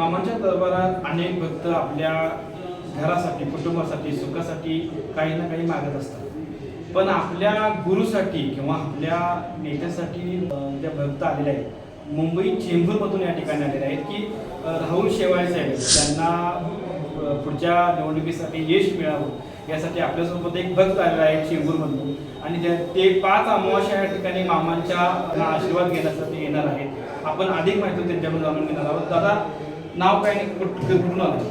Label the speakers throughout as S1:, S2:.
S1: मामांच्या दरबारात अनेक भक्त आपल्या घरासाठी कुटुंबासाठी सुखासाठी काही ना काही मागत असतात. पण आपल्या गुरुसाठी किंवा आपल्या नेत्यासाठी त्या ज्या भक्त आलेले आहेत मुंबई चेंबूरमधून या ठिकाणी आलेले आहेत की राहुल शेवाळे साहेब त्यांना पुढच्या निवडणुकीसाठी यश मिळावं यासाठी आपल्यासोबत एक भक्त आलेला आहे चेंबूरमधून. आणि त्या- ते पाच अमावस्या या ठिकाणी मामांच्या आशीर्वाद घेण्यासाठी येणार आहेत. आपण अधिक माहिती त्यांच्याकडून जाणून घेणार आहोत. दादा नाव काय आणि कुठं कुठून आलं?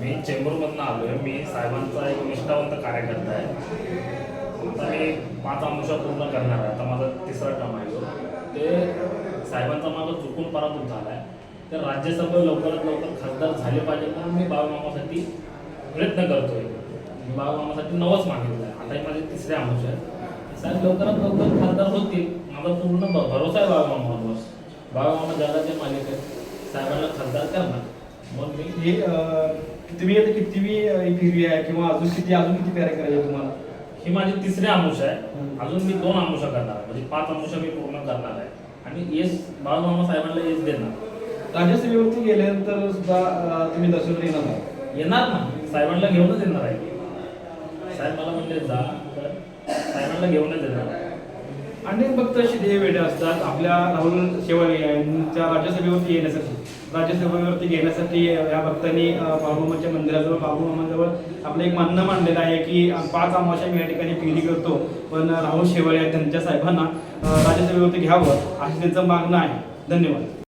S2: मी चेंबूरमधनं आलो आहे मी साहेबांचा एक निष्ठावंत कार्यकर्ता आहे. आता मी पाच अंश पूर्ण करणार आहे. आता माझा तिसरा टर्म आहे तो. ते साहेबांचा माझा चुकून पराभूत झाला आहे तर राज्यसभा लवकरात लवकर खासदार झाले पाहिजे म्हणून मी बाळूमामासाठी प्रयत्न करतो आहे मी बाळूमामासाठी नवच मागितलं आहे आता माझे तिसरे अंश आहे साहेब लवकरात लवकर खासदार होतील. माझा पूर्ण भ- भरोसा आहे बाळूमामावर. बाळूमामा जगाचे मालिक आहे साहेबांना खासदार करणार मग मी
S1: हे तुम्ही आता कितीवी अं, फेरी आहे किंवा अजून किती अजून किती फेऱ्या करायच्या तुम्हाला?
S2: ही माझी तिसरी आमुष आहे. अजून मी दोन आमुषा करणार आहे. म्हणजे पाच आमुषा मी पूर्ण करणार आहे. आणि येस बाळूमामा साहेबांना येस देणार.
S1: राज्यसभेवरती गेल्यानंतर सुद्धा तुम्ही दर्शनाला येणार.
S2: येणार ना. साहेबांना घेऊनच येणार आहे. साहेब मला म्हणले जा. तर साहेबांना घेऊनच येणार
S1: अनेक भक्त असे ध्येय वेळे असतात. आपल्या राहुल शेवाळे यांच्या राज्यसभेवरती येण्यासाठी. राज्यसभेवरती घेण्यासाठी या भक्तांनी बाबूमाच्या मंदिराजवळ बाळूमामाजवळ आपलं एक म्हणणं मांडलेलं आहे की पाच अमावस्या मी या ठिकाणी फेरी करतो. पण राहुल शेवाळे त्यांच्या साहेबांना राज्यसभेवरती घ्यावं अशी त्यांचं मागणं आहे. धन्यवाद.